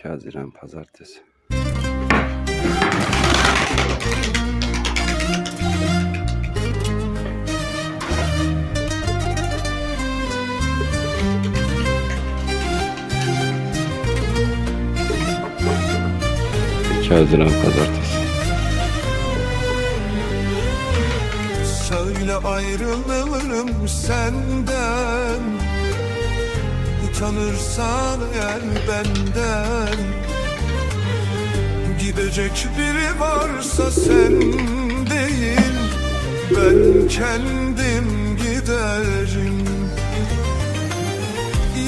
2 Haziran Pazartesi. Haziran Pazartesi. Söyle ayrılırım senden Utanırsan eğer benden? Gidecek biri varsa sen değil Ben kendim giderim.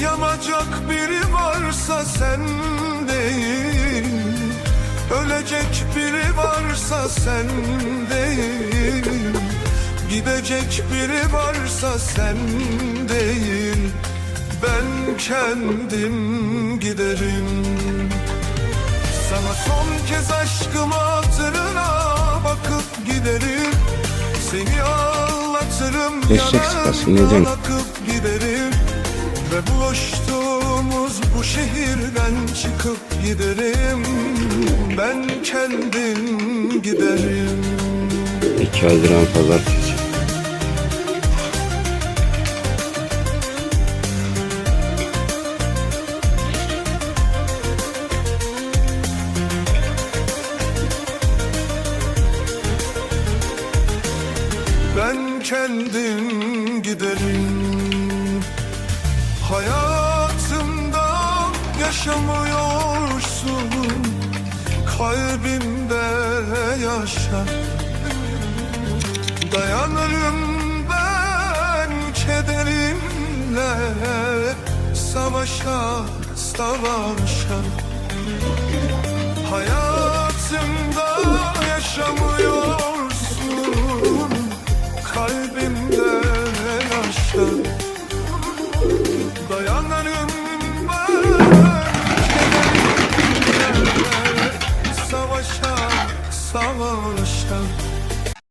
Yanacak biri varsa sen değil Ölecek biri varsa sen değil. Gidecek biri varsa sen değil Ben kendim giderim. Sana son kez aşkımı hatırına bakıp giderim. Seni ağlatırım Eşek akıp giderim. Ve buluştuğumuz bu şehirden çıkıp giderim. Ben kendim giderim. 2 Haziran Pazartesi. Ben kendim giderim Hayatımda yaşamıyorsun. Kalbimde yaşa. Dayanırım ben kederimle. Savaşa, savaşa. Hayatımda savaşa